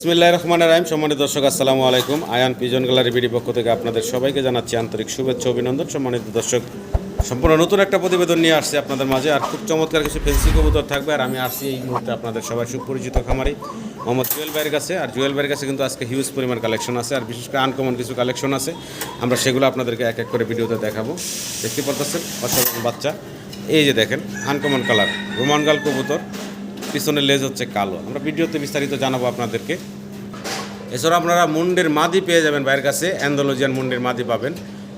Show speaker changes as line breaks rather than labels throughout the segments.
বিসমিল্লাহির রহমানির রহিম। সম্মানিত দর্শক, আসসালামু আলাইকুম। আয়ান পিজন গ্যালারি বিডি পক্ষ থেকে আপনাদের সবাইকে জানাচ্ছি আন্তরিক শুভেচ্ছা অভিনন্দন। সম্মানিত দর্শক, সম্পূর্ণ নতুন একটা প্রতিবেদন নিয়ে আসছি আপনাদের মাঝে। আর খুব চমৎকার কিছু ফেন্সি কবুতর থাকবে। আর আমি আসছি এই মুহূর্তে আপনাদের সবাই সুপরিচিত খামারি, মোহাম্মদ জুয়েল ভাইয়ের কাছে। আর জুয়েল ভাইয়ের কাছে কিন্তু আজকে হিউজ পরিমাণ কালেকশন আছে। আর বিশেষ করে আনকমন কিছু কালেকশন আছে। আমরা সেগুলো আপনাদেরকে এক এক করে ভিডিওতে দেখাবো। দেখতে পারতেছেন অসাধারণ বাচ্চা। এই যে দেখেন আনকমন কালার রোমান গাল কবুতর। পিছনের লেজ হচ্ছে কালো। আমরা ভিডিওতে বিস্তারিত জানাব আপনাদেরকে। এছাড়া আপনারা মুন্ডের মাদি পেয়ে যাবেন বাইরের কাছে। অ্যান্ডোলজিয়ান মুন্ডের মাদি পাবেন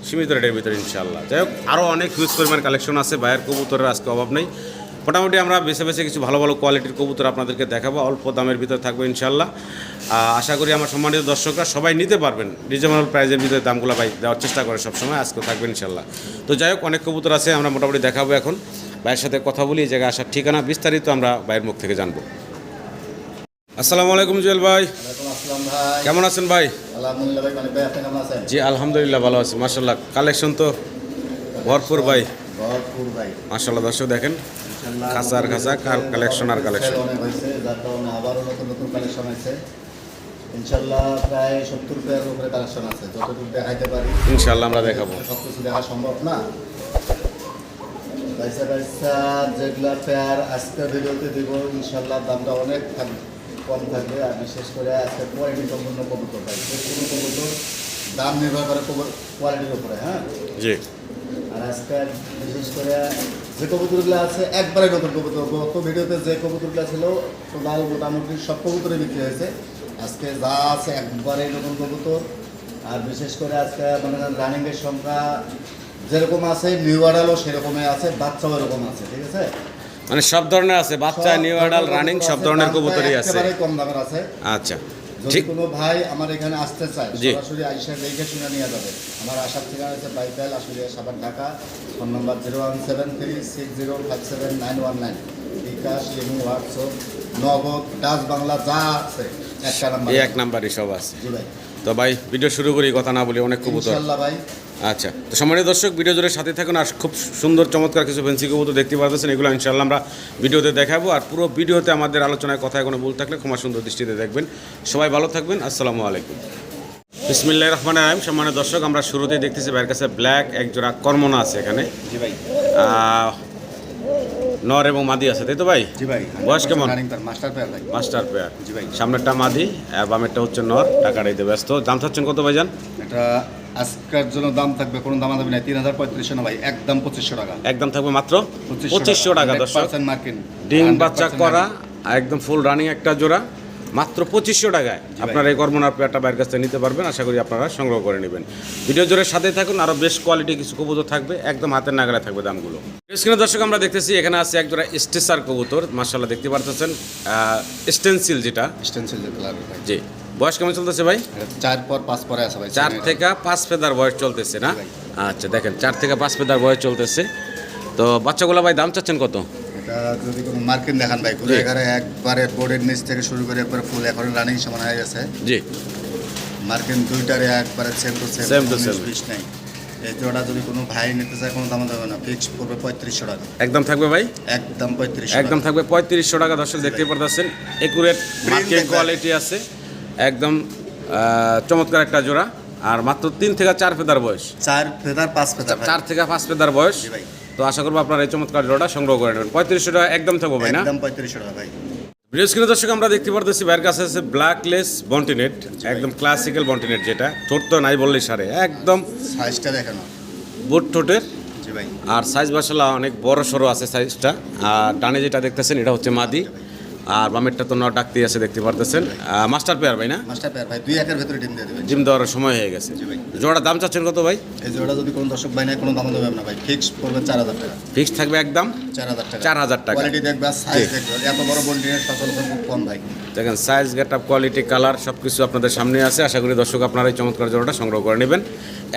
সীমিত রেটের ভিতরে ইনশাল্লাহ যাই হোক আরও অনেক হিউজ পরিমাণ কালেকশন আছে। বাইরের কবুতরের আজকে অভাব নেই। মোটামুটি আমরা বেছে বেছে কিছু ভালো ভালো কোয়ালিটির কবুতর আপনাদেরকে দেখাবো। অল্প দামের ভিতরে থাকবে ইনশাল্লাহ আশা করি আমার সম্মানিত দর্শকরা সবাই নিতে পারবেন। রিজনেবল প্রাইজের ভিতরে দামগুলো ভাই দেওয়ার চেষ্টা করে সবসময় আজকে থাকবে ইনশাল্লাহ তো যাই হোক, অনেক কবুতর আছে, আমরা মোটামুটি দেখাবো এখন। ভাইয়ের সাথে কথা বলি এই জায়গায় আসার ঠিকানা বিস্তারিত আমরা ভাইয়ের মুখ থেকে জানব। আসসালামু আলাইকুম জুয়েল ভাই। কেমন আছেন ভাই? জি আলহামদুলিল্লাহ ভালো আছি মার্শাল্লাহ কালেকশন তো ভরপুর ভাই। মার্শাল্লাহ দর্শক দেখেন খাঁচা আর খাঁচা, কার- আর
আবারও নতুন নতুন কালেকশন আছে ইনশাল্লাহ প্রায় সত্তর পেয়ার উপরে কালেকশন আছে যতটুকু দেখাইতে পারি।
ইনশাল্লাহ আমরা দেখাবো।
সব কিছু দেখা সম্ভব না। পয়সা পয়সা যেগুলা পেয়ার আজকে ভিডিওতে দিব ইনশাল্লাহ দামটা অনেক থাকবে কম থাকবে। আর বিশেষ করে আজকে কোয়ালিটি সম্পূর্ণ কবুতর পাই কোনো কবুতর দাম নির্ভর করে কোয়ালিটির উপরে হ্যাঁ?
জি।
আর আজকে বিশেষ করে যে কবুতরগুলো আছে একবারে নতুন কবুতর। গত ভিডিওতে যে কবুতরগুলো ছিল টোটাল মোটামুটি সব কবুতরে বিক্রি হয়েছে। আজকে যা আছে একবারে নতুন কবুতর। আর বিশেষ করে আজকে মানে রানিংয়ের সংখ্যা যেরকম আছে নিউ আডালও সেরকমই আছে বাচ্চাও এরকম আছে ঠিক আছে?
মানে সব ধরনের আছে বাচ্চা নিউ আডাল রানিং সব ধরনের কবুতরই আছে।
একেবারেই কম দামের আছে।
আচ্ছা
যদি কোনো ভাই আমার এখানে আসতে চায়। সরাসরি আইসা দেখে শুনে নিয়ে যাবে। আমার আসার ঠিকানা হচ্ছে বাইকাল আসলে সাবান Dhaka phone number zero one seven three six zero five seven nine one nine. BKash imo WhatsApp Nagad Dutch Bangla যা আছে একটা নাম্বার।
এক নাম্বারই সব আছে।
জি ভাই।
তো ভাই ভিডিও শুরু করি কথা না বলি অনেক কবুতর। আচ্ছা তো সম্মানিত দর্শক ভিডিও জুড়ে সাথে থাকুন আর খুব সুন্দর চমৎকার কিছু ফেন্সি কবুতর দেখতে পারতেছেন এগুলো ইনশাল্লাহ আমরা ভিডিওতে দেখাবো। আর পুরো ভিডিওতে আমাদের আলোচনায় কথায় কোনো ভুল থাকলে ক্ষমা সুন্দর দৃষ্টিতে দেখবেন। সবাই ভালো থাকবেন আসসালামু আলাইকুম। বিসমিল্লাহ রহমান রাহিম। সম্মানিত দর্শক আমরা শুরুতেই দেখতেছি ভাইয়ের কাছে ব্ল্যাক এক জোড়া কর্মনা আছে এখানে।
জি ভাই।
আহ, নর এবং মাদি আছে তাই তো ভাই?
জি ভাই
বয়স কেমন?
মাস্টার পেয়ার ভাই।
মাস্টার পেয়ার
জি ভাই।
সামনেরটা মাদি আর বামেরটা হচ্ছে নর টাকা দিতে ব্যস্ত। দাম চাচ্ছেন কত ভাইজান?
এটা আজকের জন্য দাম থাকবে কোনো দাম দাবি নাই তিন হাজার পঁয়ত্রিশশো না ভাই একদম পঁচিশশো টাকা।
একদম থাকবে মাত্র পঁচিশশো টাকা। দশ
মার্কিন
ডিম বাচ্চা করা একদম ফুল রানিং একটা জোড়া। মাত্র পঁচিশশো টাকায়। আপনারা এই কর্মনার পেয়ারটা বাইরের কাছ থেকে নিতে পারবেন। আশা করি আপনারা সংগ্রহ করে নেবেন। ভিডিও জোরের সাথে থাকুন আরও বেশ কোয়ালিটি কিছু কবুতর থাকবে একদম হাতের নাগালে থাকবে দামগুলো। স্ক্রিনে দর্শক আমরা দেখতেছি এখানে আছে এক জোড়া স্টেসার কবুতর মার্শাল্লাহ দেখতে পারতেছেন স্টেন্সিল যেটা।
স্টেন্সিল
জি। বয়স কেমন চলতেছে ভাই?
চার পর পাঁচ পরে আছে ভাই
চার থেকে পাঁচ ফেদার বয়স চলতেছে না? আচ্ছা দেখেন চার থেকে পাঁচ ফেদার বয়স চলতেছে। তো বাচ্চাগুলো ভাই দাম চাচ্ছেন কত?
যদি কোনো মার্কিন দেখান ভাই ঘুরে। এগারে একবারে বোর্ডের নিচ থেকে শুরু করে একবারে ফুল এখন রানিং সমান হয়ে গেছে।
জি।
মার্কিন দুইটারে একবারে same to same
Same to same।
বিশ নাই। এই জোড়া যদি কোনো ভাই নিতে চায় কোনো দাম দেবে না। ফিক্স পড়বে পঁয়ত্রিশশো টাকা।
একদম থাকবে ভাই?
একদম পঁয়ত্রিশশো
একদম থাকবে পঁয়ত্রিশশো টাকা দর্শক দেখতে পারতেছেন। একুরেট মার্কেট
দেখবেন।
কোয়ালিটি আছে। একদম চমৎকার একটা জোড়া। আর মাত্র তিন থেকে চার ফেদার বয়স।
চার ফেদার পাঁচ ফেদার
চার থেকে পাঁচ ফেদার বয়স।
ভাই।
তো আশা করব আপনারা এই চমৎকার জোড়াটা সংগ্রহ করে নেবেন। পঁয়ত্রিশশো টাকা একদম থাকব ভাই না?
একদম পঁয়ত্রিশশো টাকা ভাই।
ভিডিও দর্শক আমরা দেখতে পারতেছি বাইরের কাছে আছে ব্ল্যাকলেস বন্টিনেট একদম ক্লাসিক্যাল বন্টিনেট যেটা। ঠোঁট তো নাই বললেই সারে একদম
সাইজটা দেখানো।
বুট ঠোঁটের। আর সাইজ বাসালা অনেক বড় সড়ো আছে সাইজটা আর ডানে যেটা দেখতেছেন এটা হচ্ছে মাদি। আর বামেরটা তো নট ডাকতেই আছে দেখতে পারতেছেন। মাস্টার পেয়ার ভাই না?
মাস্টার পেয়ার ভাই দুই একের ভেতরে ডিম দিয়ে দেবেন।
জিম দেওয়ার সময় হয়ে গেছে। জোড়া দাম চাচ্ছেন কত ভাই?
এই জোড়া যদি কোনো দর্শক ভাই নেয় কোনো দাম দেবে না ভাই। ফিক্স পড়বে চার হাজার টাকা।
ফিক্স থাকবে একদম
চার হাজার টাকা।
চার হাজার টাকা।
কোয়ালিটি দেখবে সাইজ দেখবে। এত বড় বন্ডিনের সচল খুব কম ভাই।
দেখেন size get up quality colour সব কিছু আপনাদের সামনে আছে। আশা করি দর্শক আপনারা এই চমৎকার জোড়াটা সংগ্রহ করে নেবেন।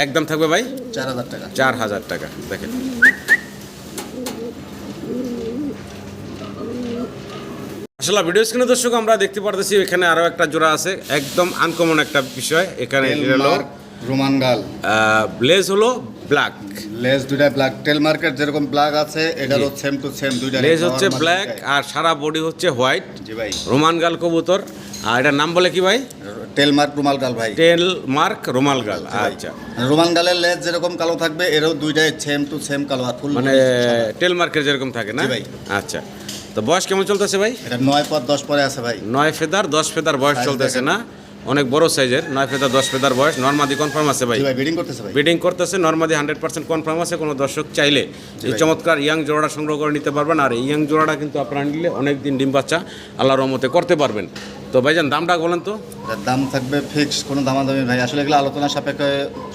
একদম থাকবে ভাই?
চার হাজার টাকা।
চার হাজার টাকা। দেখেন। আসলে ভিডিও স্ক্রিনে দর্শক আমরা দেখতে পারতেছি এখানে আরও একটা জোড়া আছে। একদম আনকমন একটা বিষয় এখানে হলো
রোমান গাল
ব্লেজ হলো ব্ল্যাক
লেজ দুইটা ব্ল্যাক টেল মার্কেট যেরকম ব্ল্যাক আছে এটারও সেম টু সেম দুইটা
লেজ হচ্ছে ব্ল্যাক আর সারা বডি হচ্ছে হোয়াইট
জি ভাই।
রোমান গাল কবুতর। আর এটার নাম বলে কি ভাই?
টেল মার্ক রুমাল গাল ভাই।
টেল মার্ক রোমাল গাল আচ্ছা।
রোমান গালের লেজ যেরকম কালো থাকবে এরও দুইটাই সেম টু সেম কালো আর ফুল
মানে টেল মার্কের যেরকম থাকে না?
জি ভাই।
আচ্ছা। তো বয়স কেমন চলতেছে ভাই?
এটা নয় পর দশ পরে আছে ভাই।
নয় ফেদার দশ ফেদার বয়স চলতেছে না? অনেক বড় সাইজের। নয় ফেদার দশ ফেদার বয়স। নর্মাদি কনফার্ম আছে ভাই।
বিডিং করতেছে
বিডিং করতেছে নর্মাদি হান্ড্রেড পার্সেন্ট কনফার্ম আছে। কোনো দর্শক চাইলে এই চমৎকার ইয়াং জোড়াটা সংগ্রহ করে নিতে পারবেন। আর এই ইয়াং জোড়াটা কিন্তু আপনারা নিলে অনেক দিন ডিম বাচ্চা আল্লাহর রহমতে করতে পারবেন। তো ভাইজান দামটা বলেন তো।
দাম থাকবে ফিক্স কোনো দামাদামি ভাই আসলে এগুলো আলোচনা সাপেক্ষে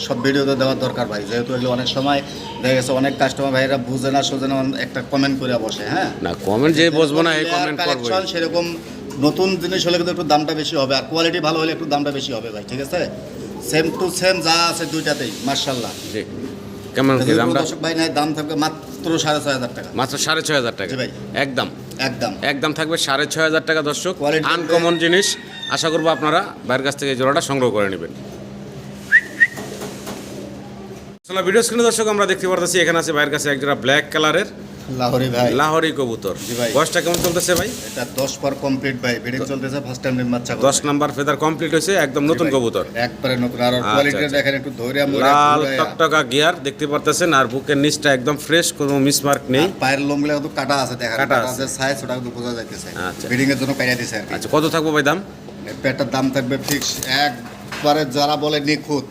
সব ভিডিওতে দেওয়ার দরকার ভাই। যেহেতু এগুলো অনেক সময় দেখা গেছে অনেক কাস্টমার ভাইরা বুঝে না সোজে না একটা কমেন্ট করে বসে হ্যাঁ?
না কমেন্ট যে বসবো না এই কমেন্ট করব
সেরকম নতুন জিনিস হলে কিন্তু একটু দামটা বেশি হবে। আর কোয়ালিটি ভালো হলে একটু দামটা বেশি হবে ভাই ঠিক আছে? সেম টু সেম যা আছে দুইটাতেই মার্শাল্লাহ
জি। কেমন
দর্শক ভাই নাই দাম থাকবে মাত্র সাড়ে ছয় হাজার টাকা।
মাত্র সাড়ে ছয় হাজার টাকা।
ভাই।
একদম।
একদম।
একদম থাকবে সাড়ে ছয় হাজার টাকা দর্শক। আনকমন জিনিস। আশা করব আপনারা বাইরের কাছ থেকে জোড়াটা সংগ্রহ করে নেবেন। আসলে ভিডিও স্ক্রিনে দর্শক আমরা দেখতে পারতেছি এখানে আছে বাইরের কাছে একজোড়া ব্ল্যাক কালারের
লাহোরি ভাই।
লাহোরি কবুতর।
জি ভাই।
বয়সটা কেমন চলতেছে ভাই?
এটা দশ পর কমপ্লিট ভাই বিডিং চলতেছে ফার্স্ট টাইম ডিম বাচ্চা
দশ নাম্বার ফেদার কমপ্লিট হয়েছে একদম নতুন কবুতর।
একবারে নতুন আর
আচ্ছা,
কোয়ালিটি
আচ্ছা।
দেখেন একটু ধৈর্য
লাল টকটকা গিয়ার দেখতে পারতেছেন আর বুকের নিচটা একদম ফ্রেশ কোনো মিসমার্ক নেই।
পায়ের লোমগুলো কিন্তু কাটা আছে দেখেন
কাটা
কাটা
আছে।
সাইজ ওটা কিন্তু বোঝা যাইতেছে।
আচ্ছা।
বিডিং এর জন্য কাইরা দিছে
আচ্ছা কত থাকব ভাই দাম?
পেটটার দাম থাকবে ফিক্স একবারে যারা বলে নিখুঁত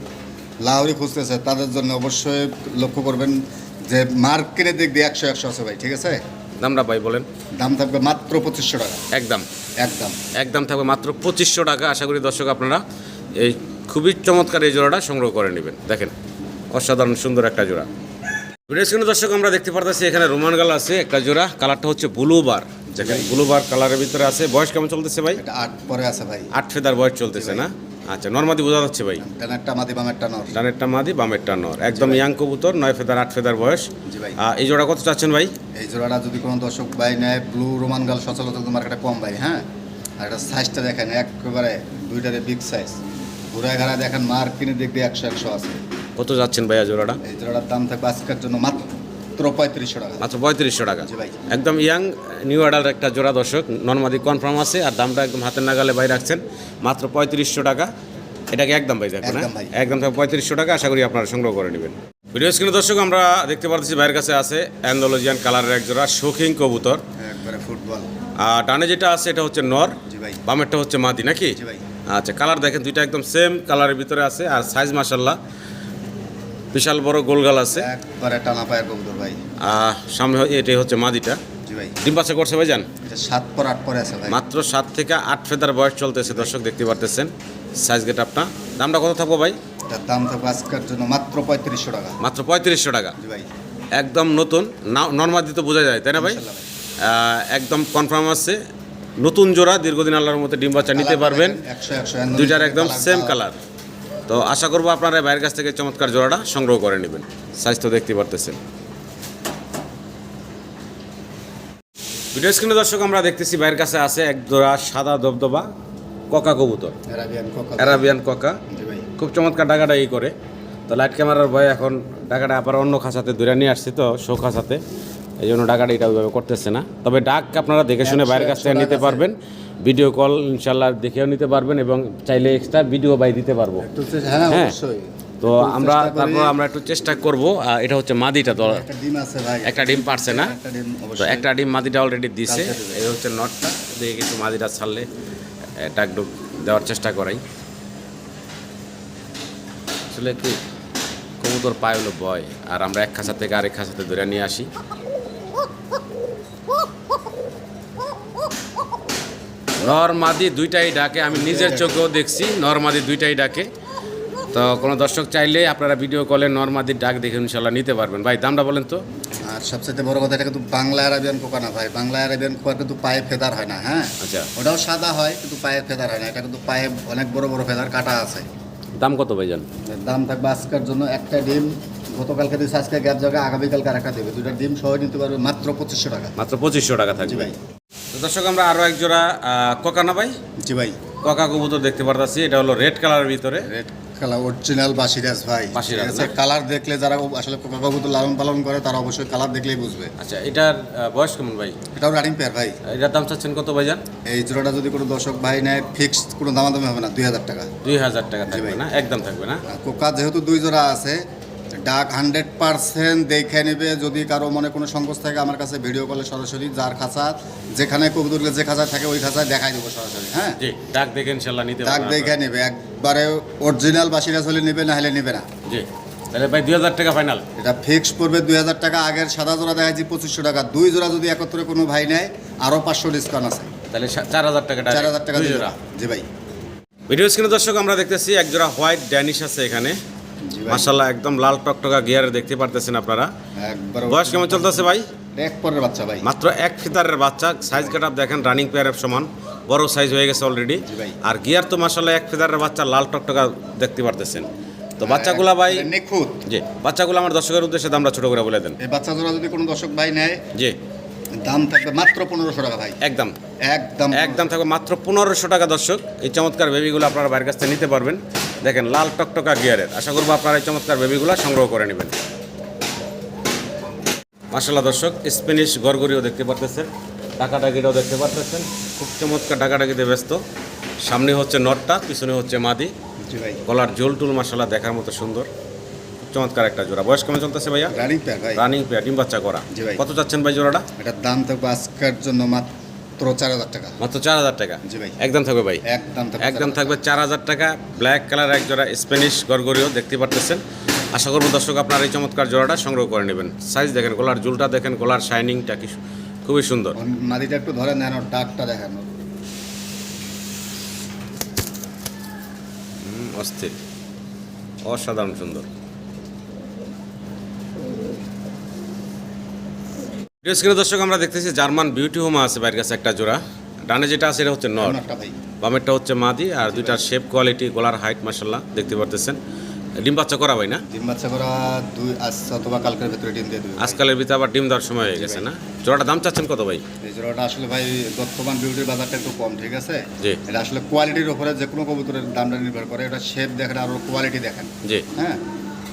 লাহোরি খুঁজতেছে তাদের জন্য অবশ্যই লক্ষ্য করবেন যে মার্কেটের দিক দিয়ে একশো একশো আছে ভাই ঠিক আছে?
দামটা ভাই বলেন।
দাম থাকবে মাত্র পঁচিশশো টাকা।
একদম।
একদম।
একদম থাকবে মাত্র পঁচিশশো টাকা। আশা করি দর্শক আপনারা এই খুবই চমৎকার এই জোড়াটা সংগ্রহ করে নেবেন। দেখেন অসাধারণ সুন্দর একটা জোড়া। স্ক্রিনে দর্শক আমরা দেখতে পারতেছি এখানে রোমান গাল আছে একটা জোড়া। কালারটা হচ্ছে ব্লু বার। দেখেন ব্লু বার কালারের ভিতরে আছে। বয়স কেমন চলতেছে ভাই?
আট পরে আছে ভাই।
আট ফেদার বয়স চলতেছে না? আচ্ছা নর্মাদি বোঝা যাচ্ছে ভাই?
ডানেরটা মাদি বামেরটা নর।
ডানেরটা মাদি বামেরটা নর। একদম ইয়াং কবুতর নয় ফেদার আট ফেদার বয়স।
জি ভাই।
এই জোড়া কত চাচ্ছেন ভাই?
এই জোড়াটা যদি কোনো দর্শক ভাই নেয় ব্লু রোমান গাল সচরাচর তো মার্কেটে কম ভাই হ্যাঁ? আর এটা সাইজটা দেখেন একেবারে দুইটারে বিগ সাইজ ঘুরায় ঘাড়া দেখেন মার্কিনের দিক দিয়ে একশো একশো আছে।
কত যাচ্ছেন ভাইয়া জোড়াটা?
এই জোড়াটার দাম থাকবে আজকের জন্য মাত্র পঁয়ত্রিশশো টাকা।
মাত্র পঁয়ত্রিশশো টাকা। একদম ইয়াং নিউ অ্যাডাল্ট একটা জোড়া দর্শক নর্মাদি কনফার্ম আছে আর দামটা একদম হাতের নাগালে ভাই রাখছেন। মাত্র পঁয়ত্রিশশো টাকা। এটাকে একদম ভাই
একদম ভাই।
একদম থাকবে পঁয়ত্রিশশো টাকা আশা করি আপনারা সংগ্রহ করে নেবেন। ভিডিও স্ক্রিনে দর্শক আমরা দেখতে পাচ্ছি ভাইয়ের কাছে আছে অ্যান্ডোলজিয়ান কালারের এক জোড়া শৌখিন কবুতর।
ফুটবল।
আর ডানে যেটা আছে এটা হচ্ছে নর বামেরটা হচ্ছে মাদি নাকি? আচ্ছা কালার দেখেন দুইটা একদম সেম কালারের ভিতরে আছে আর সাইজ মাসাল্লাহ বিশাল বড় গোলগাল আছে।
একবারে টানা পায়ের কবুতর ভাই।
সামনে এটাই হচ্ছে মাদিটা। ডিম বাচ্চা করছে ভাই যান
সাত পর আট পরে আছে ভাই।
মাত্র সাত থেকে আট ফেদার বয়স চলতেছে দর্শক দেখতে পারতেছেন। সাইজ গেট আপনা দামটা কত থাকব ভাই?
এটার দাম থাকবে আজকের জন্য মাত্র পঁয়ত্রিশশো টাকা।
মাত্র পঁয়ত্রিশশো টাকা।
ভাই।
একদম নতুন। নর্মাদি তো বোঝা যায় তাই না ভাই? একদম কনফার্ম আছে। নতুন জোড়া দীর্ঘদিন আল্লাহর মতো ডিম বাচ্চা নিতে পারবেন। দুইটার একদম সেম কালার। তো আশা করব আপনারা বাইরের কাছ থেকে চমৎকার জোড়াটা সংগ্রহ করে নেবেন। তো দেখতে পারতেছেন। ভিডিও স্ক্রিনে দর্শক আমরা দেখতেছি বাইরের কাছে আছে এক জোড়া সাদা দবদবা ককা কবুতর।
অ্যারাবিয়ান কোকা।
ককা। খুব চমৎকার ডাকাটা ই করে। তো লাইট ক্যামেরার ভয়ে এখন ডাকাটা আবার অন্য খাঁচাতে দূরে নিয়ে আসছি তো শো খাঁচাতে। এই জন্য ডাকাটা এটা ওইভাবে করতেছে না। তবে ডাক আপনারা দেখে শুনে বাইরের কাছ থেকে নিতে পারবেন। ভিডিও কল ইনশাল্লাহ দেখেও নিতে পারবেন এবং চাইলে এক্সট্রা ভিডিও বাই দিতে পারব।
হ্যাঁ
হ্যাঁ। তো আমরা। তারপর আমরা একটু চেষ্টা করব। এটা হচ্ছে মাদিটা তো।
একটা ডিম
পারছে না।
একটা ডিম
তো একটা ডিম মাদিটা অলরেডি দিছে। এই হচ্ছে নটটা দিয়ে কিন্তু মাদিটা ছাড়লে একটু দেওয়ার চেষ্টা করাই। আসলে কি কবুতর পায় হলো বয় আর আমরা এক খাঁচা থেকে আরেক খাঁচাতে ধরে নিয়ে আসি। নর মাদি দুইটাই ডাকে আমি নিজের চোখেও দেখছি নরমাদি দুইটাই ডাকে। তো কোনো দর্শক চাইলে আপনারা ভিডিও কলে নরমাদির ডাক দেখে ইনশাল্লাহ নিতে পারবেন। ভাই দামটা বলেন তো।
আর সবচেয়ে বড় কথা এটা কিন্তু বাংলা আরাবিয়ান কোকা না ভাই। বাংলা আরাবিয়ান কোকা কিন্তু পায়ে ফেদার হয় না হ্যাঁ?
আচ্ছা।
ওটাও সাদা হয় কিন্তু পায়ে ফেদার হয় না। এটা কিন্তু পায়ে অনেক বড় বড় ফেদার কাটা আছে।
দাম কত ভাই জান?
দাম থাকবে আজকের জন্য একটা ডিম। গতকালকে দিয়েছে আজকে গ্যাপ জায়গায় আগামীকালকে আর একটা দেবে। দুটা ডিম সহ নিতে পারবে মাত্র পঁচিশশো টাকা।
মাত্র পঁচিশশো টাকা থাকবে।
ভাই।
দর্শক আমরা আরও এক জোড়া কোকা না ভাই?
জি ভাই।
কোকা কবুতর দেখতে পারতাছি এটা হলো রেড কালারের ভিতরে।
রেড কালার অরিজিনাল বাসিরাজ ভাই।
বাসিরাজ,
কালার দেখলে যারা আসলে কোকা কবুতর লালন পালন করে তারা অবশ্যই কালার দেখলেই বুঝবে।
আচ্ছা এটার বয়স কেমন ভাই?
এটাও রানিং পেয়ার ভাই।
এটার দাম চাচ্ছেন কত ভাইজান
এই জোড়াটা যদি কোনো দর্শক ভাই নেয় ফিক্সড কোনো দামাদামি হবে না দুই হাজার টাকা।
দুই হাজার টাকা থাকবে
ভাই।
না? একদম থাকবে না?
কোকা যেহেতু দুই জোড়া আছে ডাক হান্ড্রেড পার্সেন্ট দেখে নেবে। যদি কারও মনে কোনো সংকোচ থাকে আমার কাছে ভিডিও কলে সরাসরি যার খাঁচা যেখানে কবুতরগুলো যে খাঁচা থাকে ওই খাঁচায় দেখাই দেবো সরাসরি হ্যাঁ?
জি ডাক দেখে ইনশাল্লাহ নিতে
ডাক দেখে নেবে। একবারে অরিজিনাল বাসিরাজ হলে নেবে না হলে নেবে না।
জি তাহলে ভাই দুই হাজার টাকা ফাইনাল
এটা ফিক্স পড়বে দুই হাজার টাকা। আগের সাদা জোড়া দেখাচ্ছি পঁচিশশো টাকা। দুই জোড়া যদি একত্রে কোনো ভাই নেয় আরও পাঁচশো ডিসকাউন্ট আছে।
তাহলে চার হাজার টাকা
চার হাজার টাকা
দুই জোড়া।
জি ভাই।
ভিডিও স্ক্রিনে দর্শক আমরা দেখতেছি এক জোড়া হোয়াইট ড্যানিশ আছে এখানে। মাশাল্লাহ একদম লাল টকটকা গিয়ারে দেখতে পারতেছেন আপনারা।
একবার
বয়স কেমন চলতেছে ভাই?
এক পরের বাচ্চা ভাই।
মাত্র এক ফিতারের বাচ্চা সাইজ কাট দেখেন রানিং পেয়ারের সমান বড় সাইজ হয়ে গেছে অলরেডি আর গিয়ার তো মাসাল্লাহ এক ফিতারের বাচ্চা লাল টকটকা দেখতে পারতেছেন। তো বাচ্চাগুলা ভাই
নিখুঁত।
জি বাচ্চাগুলো আমার দর্শকের উদ্দেশ্যে দামটা ছোট করে বলে দেন।
এই বাচ্চা যদি কোনো দর্শক ভাই নেয়
জি।
দাম থাকবে মাত্র পনেরোশো টাকা ভাই।
একদম।
একদম।
একদম থাকবে মাত্র পনেরোশো টাকা দর্শক। এই চমৎকার বেবিগুলো আপনারা বাইরের কাছ থেকে নিতে পারবেন। দেখেন লাল টকটকা গিয়ারের আশা করব আপনারা এই চমৎকার বেবিগুলো সংগ্রহ করে নেবেন। মাসাল্লাহ দর্শক স্প্যানিশ গরগরিও দেখতে পারতেছেন ডাকাডাকিটাও দেখতে পারতেছেন। খুব চমৎকার ডাকাডাকিতে ব্যস্ত। সামনে হচ্ছে নটটা পিছনে হচ্ছে মাদি।
ভাই।
গলার জোল টুল মাসাল্লাহ দেখার মতো সুন্দর। চমৎকার একটা জোড়া। বয়স কেমন চলতেছে ভাইয়া?
রানিং প্যাক ভাই।
রানিং পেয়ার ডিম বাচ্চা করা।
জি ভাই।
কত চাচ্ছেন ভাই জোড়াটা?
এটার দাম থাকবে আজকের জন্য মাত্র চার হাজার টাকা।
মাত্র চার হাজার টাকা?
জি ভাই।
একদম থাকবে ভাই?
একদম থাকবে
একদম থাকবে চার হাজার টাকা। ব্ল্যাক কালার এক জোড়া স্প্যানিশ গরগরিও দেখতে পারতেছেন। আশা করব দর্শক আপনার এই চমৎকার জোড়াটা সংগ্রহ করে নেবেন। সাইজ দেখেন গলার জুলটা দেখেন গলার শাইনিংটা কি খুবই সুন্দর।
একটু ধরে নেন ডাকটা দেখানো।
হুম, অস্থির। অসাধারণ সুন্দর। স্ক্রিনে দর্শক আমরা দেখতেছি জার্মান বিউটি হোমা আছে বাইরের কাছে একটা জোড়া। ডানে যেটা আছে এটা হচ্ছে নর।
একটা ভাই।
বামেরটা হচ্ছে মাদি আর দুইটার শেপ কোয়ালিটি গলার হাইট মাসাল্লাহ দেখতে পারতেছেন। ডিম বাচ্চা করা ভাই না?
ডিম বাচ্চা করা দুই আজ অথবা কালকের ভেতরে ডিম দিয়ে দেবে
আজকালের ভিতরে আবার ডিম দেওয়ার সময় হয়ে গেছে না? জোড়াটা দাম চাচ্ছেন কত ভাই?
এই জোড়াটা আসলে ভাই বর্তমান বিউটির বাজারটা একটু কম ঠিক আছে?
জি।
এটা আসলে কোয়ালিটির উপরে যে কোনো কবুতরের দামটা নির্ভর করে এটা শেপ দেখেন আর কোয়ালিটি দেখেন।
জি।
হ্যাঁ?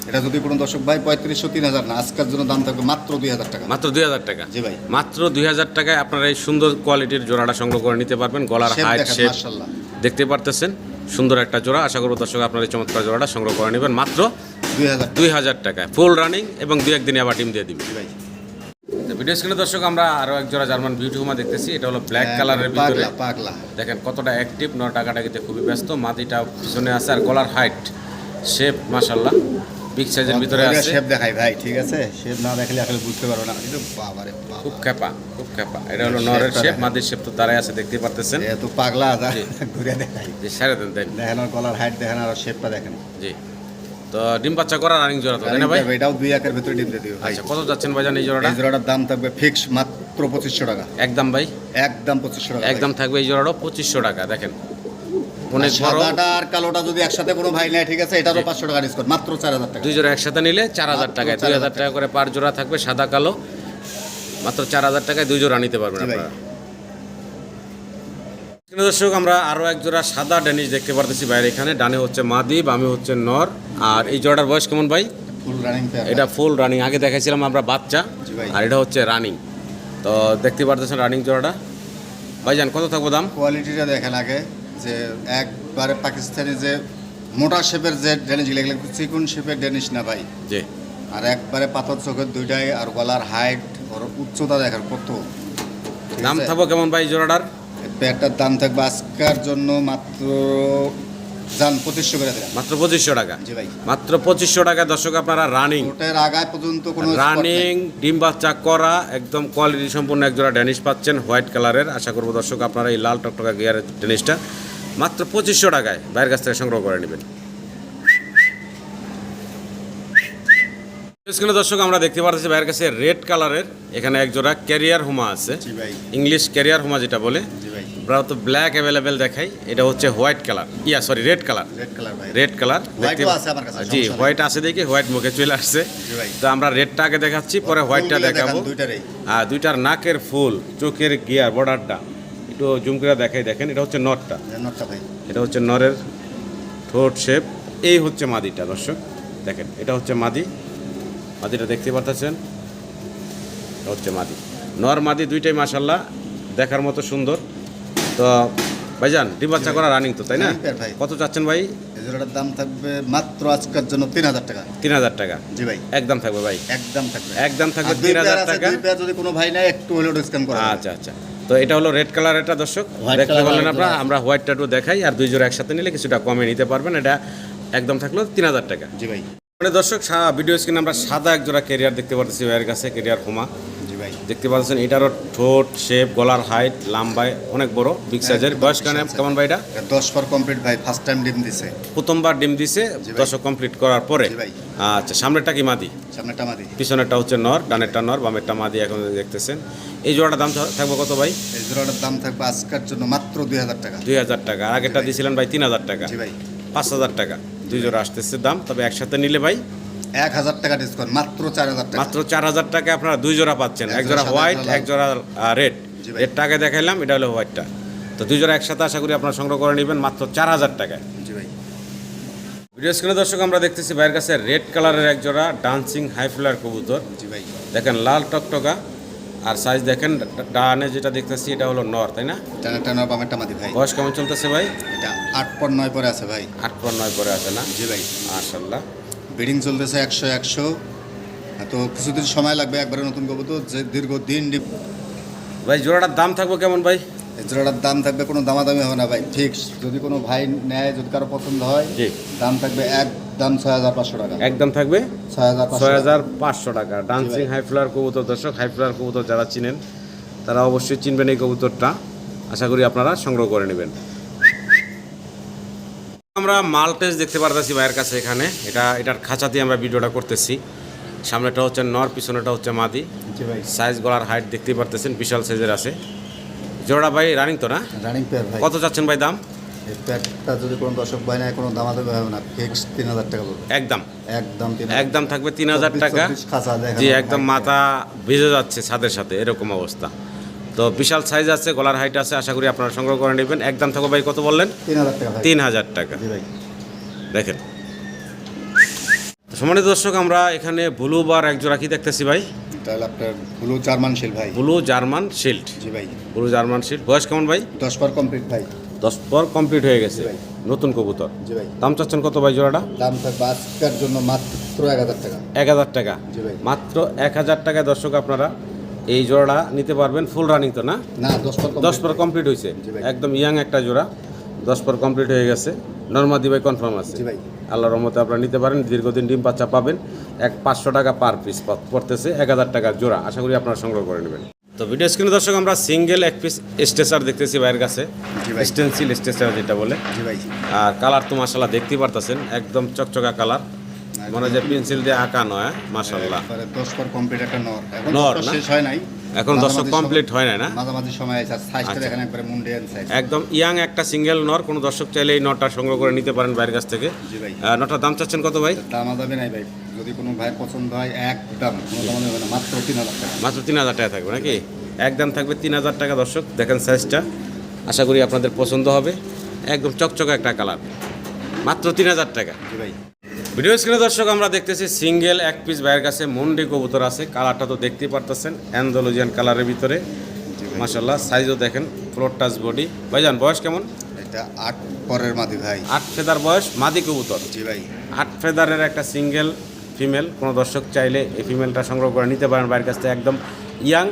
এটা যদি কোনো দর্শক ভাই পঁয়ত্রিশশো তিন হাজার না আজকের জন্য দাম থাকবে মাত্র দুই হাজার টাকা।
মাত্র দুই হাজার টাকা?
জি ভাই।
মাত্র দুই হাজার টাকায় আপনারা এই সুন্দর কোয়ালিটির জোড়াটা সংগ্রহ করে নিতে পারবেন। গলার হাইট শেপ দেখতে পারতেছেন? সুন্দর একটা জোড়া। আশা করব দর্শক আপনার এই চমৎকার জোড়াটা সংগ্রহ করে নেবেন। মাত্র
দুই হাজার
টাকায়। ফুল রানিং এবং দু একদিনে আবার ডিম দিয়ে দিবে।
ভাই।
ভিডিও স্ক্রিনে দর্শক আমরা আরও এক জোড়া জার্মান বিউটি হোমা দেখতেছি। এটা হলো ব্ল্যাক কালারের ভিতরে। দেখেন কতটা অ্যাক্টিভ ন টাকাটাকিতে খুবই ব্যস্ত। মাটিটা পিছনে আছে আর গলার হাইট শেপ মাসাল্লাহ বিগ সাইজের ভিতরে আছে।
শেপ দেখাই ভাই ঠিক আছে? শেপ না দেখলে আসলে বুঝতে পারো না। কিন্তু বাবারে বাবা।
খুব খেপা খুব খেপা এটা হলো নরের শেপ। মাদির শেপ তো দাঁড়ায় আছে দেখতে পারতেছেন।
যেহেতু পাগলা
জি।
ঘুরে দেখাই।
যে সাড়ে দেন তাই
দেখেন ওর গলার হাইট দেখেন আর শেপটা দেখেন।
জি। তো ডিম বাচ্চা করা রানিং জোড়া তো না ভাই?
এটাও দুই একের ভিতরে ডিম দিয়ে ভাই।
আচ্ছা কত যাচ্ছেন ভাইজান এই জোড়াটা?
এই জোড়াটার দাম থাকবে ফিক্স মাত্র পঁচিশশো টাকা।
একদম ভাই?
একদম পঁচিশশো টাকা
একদম থাকবে এই জোড়াটাও পঁচিশশো টাকা দেখেন। অনেক
আর সাদাটা আর কালোটা যদি একসাথে কোনো ভাই নেয় ঠিক আছে এটারও পাঁচশো টাকা ডিসকাউন্ট মাত্র চার হাজার টাকা।
দুই জোড়া একসাথে নিলে চার হাজার টাকায় দুই হাজার টাকা করে পার জোড়া থাকবে সাদা কালো। মাত্র চার হাজার টাকায় দুই জোড়া নিতে পারবেন আপনারা। দর্শক আমরা আরও এক জোড়া সাদা ড্যানিশ দেখতে পারতেছি বাইরে এখানে। ডানে হচ্ছে মাদি বামে হচ্ছে নর। আর এই জোড়াটার বয়স কেমন ভাই? এটা ফুল রানিং আগে দেখাইছিলাম আমরা বাচ্চা আর এটা হচ্ছে রানিং তো দেখতে পারতেছেন রানিং জোড়াটা। ভাইজান কত থাকব দাম?
কোয়ালিটিটা দেখেন আগে। যে একবারে পাকিস্তানি যে মোটা শেপের যে ড্যানিশ এগুলো চিকুন শেপের ড্যানিশ না ভাই?
জি।
আর একবারে পাথর চোখের দুইটাই আর গলার হাইট ওর উচ্চতা দেখেন কত?
দাম থাকব কেমন ভাই জোড়াটার?
এই প্যাডটার দাম থাকবে আজকের জন্য মাত্র যান পঁচিশশো করে দেবেন
মাত্র পঁচিশশো টাকা।
জি ভাই।
মাত্র পঁচিশশো টাকা দর্শক আপনারা রানিং
ওটার আগায় পর্যন্ত কোনো
রানিং। ডিম বাচ্চা করা একদম কোয়ালিটি সম্পূর্ণ একজোড়া ড্যানিশ পাচ্ছেন হোয়াইট কালারের আশা করব দর্শক আপনারা এই লাল টকটকা গিয়ারের ড্যানিশটা মাত্র পঁচিশশো টাকায় বাইরের কাছ থেকে সংগ্রহ করে নেবেন। স্ক্রিনে দর্শক আমরা দেখতে পাচ্ছি বাইরের কাছে রেড কালারের এখানে একজোড়া ক্যারিয়ার হুমা আছে। ইংলিশ ক্যারিয়ার হুমা যেটা বলে। আমরা তো ব্ল্যাক অ্যাভেলেবেল দেখাই এটা হচ্ছে white colour yeah sorry red colour
red colour
জি হোয়াইট আছে দেখি হোয়াইট মুখে চলে আসছে। তো আমরা রেডটা আগে দেখাচ্ছি পরে হোয়াইটটা দেখাবো। আর দুইটার নাকের ফুল চোখের গিয়ার বর্ডারটা একটু জুম করে দেখাই দেখেন এটা হচ্ছে নরটা
নটটা ভাই।
এটা হচ্ছে নরের ঠোঁট শেপ। এই হচ্ছে মাদিটা দর্শক। দেখেন এটা হচ্ছে মাদি। মাদিটা দেখতে পারতেছেন? এটা হচ্ছে মাদি। নর মাদি দুইটাই মাসাল্লাহ দেখার মতো সুন্দর। তো ভাইজান ডিম বাচ্চা করা রানিং তো তাই না। কত চাচ্ছেন ভাই?
জোড়াটার দাম থাকবে মাত্র আজকের জন্য তিন হাজার টাকা।
তিন হাজার টাকা?
জি ভাই।
একদম থাকবে ভাই।
একদম থাকবে।
একদম থাকবে
আর দুই
3000
পেয়ার আছে,
টাকা।
যদি কোনো ভাই নেয় একটু হলেও ডিসকাউন্ট করা
আচ্ছা আচ্ছা। তো এটা হলো রেড কালার এটা দর্শক। দেখতে পারলেন আপনারা আমরা হোয়াইট ট্যাটু দেখাই আর দুই জোড়া একসাথে নিলে কিছুটা কমে নিতে পারবেন। এটা একদম থাকল তিন হাজার টাকা।
জি ভাই।
মানে দর্শক ভিডিও স্ক্রিনে আমরা সাদা এক জোড়া কেরিয়ার দেখতে পাচ্ছি ভাইয়ের কাছে কেরিয়ার হোমা দেখতে পাচ্ছেন এটারও ঠোঁট শেপ গলার হাইট লাম্বায় অনেক বড় বিগ সাইজের বয়স
big
কেন কেমন ভাই এটা?
দশ পর কমপ্লিট ভাই ফার্স্ট টাইম ডিম দিছে।
প্রথমবার ডিম দিছে দশক কমপ্লিট করার পরে। আচ্ছা সামনেরটা কি মাদি?
সামনেটা মাদি।
পিছনেরটা হচ্ছে নর ডানেরটা নর বামেরটা মাদি এখন দেখতেছেন। এই জোড়াটার দাম থাকবে কত ভাই?
এই জোড়াটার দাম থাকবে আজকের জন্য মাত্র দুই হাজার টাকা।
দুই হাজার টাকা। আর আগেরটা দিয়েছিলেন ভাই। তিন হাজার টাকা।
ভাই।
পাঁচ হাজার টাকা। দুই জোড়া আসতেছে দাম তবে একসাথে নিলে ভাই
এক হাজার টাকা ডিসকাউন্ট মাত্র চার হাজার টাকা।
মাত্র চার হাজার টাকা আপনারা দুই জোড়া পাচ্ছেন।
এক জোড়া
হোয়াইট
এক জোড়া
রেড। রেডটা আগে দেখাইলাম এটা হলো হোয়াইটটা। তো দুই জোড়া একসাথে আশা করি আপনারা সংগ্রহ করে নেবেন মাত্র চার হাজার টাকায়।
জি ভাই।
ভিডিও স্ক্রিনে দর্শক আমরা দেখতেছি ভাইয়ের কাছে রেড কালারের এক জোড়া ডান্সিং হাই ফ্লার কবুতর।
জি ভাই।
দেখেন লাল টকটকা। আর সাইজ দেখেন ডানে যেটা দেখতেছি এটা হলো নর তাই না?
টানা টানা বামেরটা মাদি ভাই।
বয়স কেমন চলতেছে ভাই?
এটা আট পর নয় পরে আছে ভাই।
আট পর নয় পরে আছে না?
জি ভাই।
মাশাল্লাহ
বিডিং চলতেছে একশো একশো। তো কিছুদিন সময় লাগবে একবারে নতুন কবুতর যে দীর্ঘদিন
ভাই জোড়াটার দাম থাকবে কেমন ভাই?
জোড়াটার দাম থাকবে কোনো দামাদামি হবে না ভাই ফিক্স যদি কোনো ভাই নেয় যদি কারও পছন্দ হয় দাম থাকবে এক দাম ছয় হাজার পাঁচশো টাকা।
একদম থাকবে?
ছয় হাজার পাঁচশো
ছয়
টাকা।
হাজার পাঁচশো টাকা। ডান্সিং হাই ফ্লার কবুতর দর্শক হাই ফ্লার কবুতর যারা চিনেন তারা অবশ্যই চিনবেন এই কবুতরটা। আশা করি আপনারা সংগ্রহ করে নেবেন। আমরা মালটেজ দেখতে পারতেছি ভাইয়ের কাছে এখানে। এটা এটার খাঁচা দিয়ে আমরা ভিডিওটা করতেছি। সামনেটা হচ্ছে নর পিছনেটা হচ্ছে মাদি। সাইজ গলার হাইট দেখতেই পারতেছেন বিশাল সাইজের আছে। জোড়া ভাই রানিং তো না?
রানিং পেয়ার ভাই।
কত চাচ্ছেন ভাই দাম?
যদি কোনো দর্শক ভাই কোনো হবে না। ফিক্স তিন হাজার টাকা পড়বে
একদম।
একদম
একদম থাকবে তিন হাজার টাকা। জি একদম মাথা ভিজে যাচ্ছে ছাদের সাথে এরকম অবস্থা। তো বিশাল সাইজ আছে গলার হাইট আছে আশা করি আপনারা সংগ্রহ করে নেবেন। একদম থাকো ভাই কত বললেন?
তিন হাজার টাকা
দেখেন। সম্মানিত দর্শক আমরা এখানে ব্লু বার এক জোড়া কি দেখতেছি ভাই?
তাহলে আপনার ব্লু জার্মান শিল ভাই।
ব্লু জার্মান শিল্ড
জি ভাই।
ব্লু জার্মান শিল্ড বয়স কেমন ভাই?
দশ পর কমপ্লিট ভাই।
দশ পর কমপ্লিট হয়ে গেছে। নতুন কবুতর।
জি ভাই।
দাম চাচ্ছেন কত ভাই জোড়াটা?
দাম জন্য মাত্র এক হাজার টাকা।
এক হাজার টাকা।
জি ভাই।
মাত্র এক হাজার টাকায় দর্শক আপনারা এই জোড়াটা নিতে পারবেন ফুল রানিং তো না?
দশ পর
কমপ্লিট হয়েছে। একদম ইয়াং একটা জোড়া। দশ পর কমপ্লিট হয়ে গেছে। নর্মাদি ভাই কনফার্ম আছে। আল্লাহর রহমতে আপনারা নিতে পারেন। দীর্ঘদিন ডিম বাচ্চা পাবেন। এক পাঁচশো টাকা পার পিস পড়তেছে এক হাজার টাকার জোড়া। আশা করি আপনারা সংগ্রহ করে নেবেন। তো ভিডিও স্ক্রিনে দর্শক আমরা সিঙ্গেল এক পিস স্টেসার দেখতেছি ভাইয়ের কাছে। স্টেন্সিল স্টেসার যেটা বলে। আর কালার তো মাসাল্লাহ দেখতেই পারতেছেন। একদম চকচকা কালার মনে যে পেন্সিল দিয়ে আঁকা নয়
দশ পর কমপ্লিট একটা নর। এখন
নর
শেষ হয় নাই।
এখন দর্শক কমপ্লিট হয় না না?
মাঝামাঝি সময় আছে সাইজটা
আচ্ছা।
দেখেন একবারে মুন্ডিয়ান সাইজ
একদম ইয়াং একটা সিঙ্গেল নর কোনো দর্শক চাইলে এই নটটা সংগ্রহ করে নিতে পারেন বাইরের কাছ থেকে।
জি ভাই।
দাম চাচ্ছেন কত ভাই?
দামা দামে নাই ভাই। যদি কোনো ভাই পছন্দ হয় একদম কোনো দামে হবে না মাত্র তিন হাজার টাকা।
মাত্র তিন হাজার টাকা থাকবে নাকি? একদম থাকবে তিন হাজার টাকা দর্শক। দেখেন সাইজটা আশা করি আপনাদের পছন্দ হবে। একদম চকচকে একটা কালার। মাত্র তিন হাজার টাকা।
জি ভাই।
ভিডিও স্ক্রিনে দর্শক আমরা দেখতেছি সিঙ্গেল এক পিস ভাইয়ের কাছে মন্ডি কবুতর আছে। কালারটা তো দেখতেই পারতেছেন অ্যান্ডোলজিয়ান কালারের ভিতরে। মাসাল্লাহ সাইজও দেখেন ফ্লোর টাচ বডি ভাইজান বয়স কেমন?
এটা আট পরের মাদি ভাই।
আট ফেদার বয়স মাদি কবুতর।
জি ভাই।
আট ফেদারের একটা সিঙ্গেল ফিমেল। কোনো দর্শক চাইলে এই ফিমেলটা সংগ্রহ করে নিতে পারেন বাইরের কাছ থেকে। একদম ইয়াং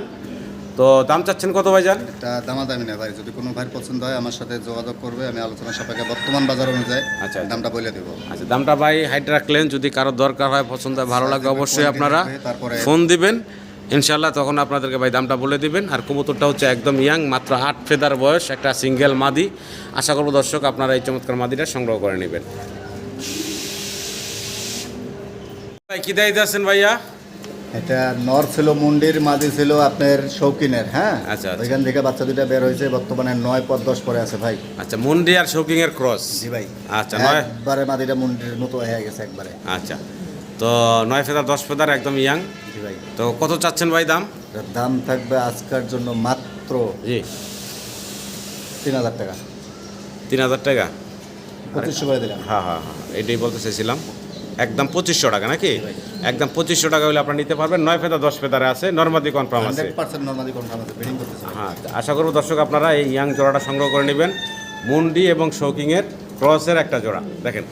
তো দাম চাচ্ছেন কত ভাই যান
এটা দামা দামি না ভাই যদি কোনো ভাই পছন্দ হয় আমার সাথে যোগাযোগ করবে আমি আলোচনা সাপেক্ষে বর্তমান বাজার অনুযায়ী
আচ্ছা।
দামটা বলে দেবো।
আচ্ছা দামটা ভাই হাইট রাখলেন যদি কারও দরকার হয় পছন্দ হয় ভালো লাগে অবশ্যই আপনারা
তারপরে
ফোন দিবেন। ইনশাল্লাহ তখন আপনাদেরকে ভাই দামটা বলে দিবেন। আর কবুতরটা হচ্ছে একদম ইয়াং মাত্র আট ফেদার বয়স একটা সিঙ্গেল মাদি। আশা করব দর্শক আপনারা এই চমৎকার মাদিটা সংগ্রহ করে নেবেন। ভাই কি দায়িত্ব আছেন ভাইয়া?
এটা নর ছিল মুন্ডির মাদি ছিল আপনার শৌকিনের হ্যাঁ?
আচ্ছা, আচ্ছা।
ওইখান থেকে বাচ্চা দুটা বের হয়েছে বর্তমানে নয় পর দশ পরে আছে ভাই।
আচ্ছা মন্ডি আর শৌকিং এর ক্রস
জি ভাই।
আচ্ছা নয়?
একবারে মাদিটা মুন্ডির মতো হয়ে গেছে একবারে।
আচ্ছা তো নয় ফেদার দশ ফেদার একদম ইয়াং।
জি ভাই।
তো কত চাচ্ছেন ভাই দাম?
দাম থাকবে আজকের জন্য মাত্র
জি।
তিন হাজার টাকা।
তিন হাজার টাকা?
পঁচিশশো করে দিলাম।
হ্যাঁ হ্যাঁ হ্যাঁ এটাই বলতে চাইছিলাম একদম পঁচিশশো টাকা নাকি? একদম পঁচিশশো টাকা হলে আপনারা নিতে পারবেন। নয় ফেদা দশ ফেদারে আছে। নর্মাদি কনফার্ম আছে। হ্যাঁ আশা করব দর্শক আপনারা এই ইয়াং জোড়াটা সংগ্রহ করে নেবেন। মুন্ডি এবং শৌকিংয়ের ক্রসের একটা জোড়া। দেখেন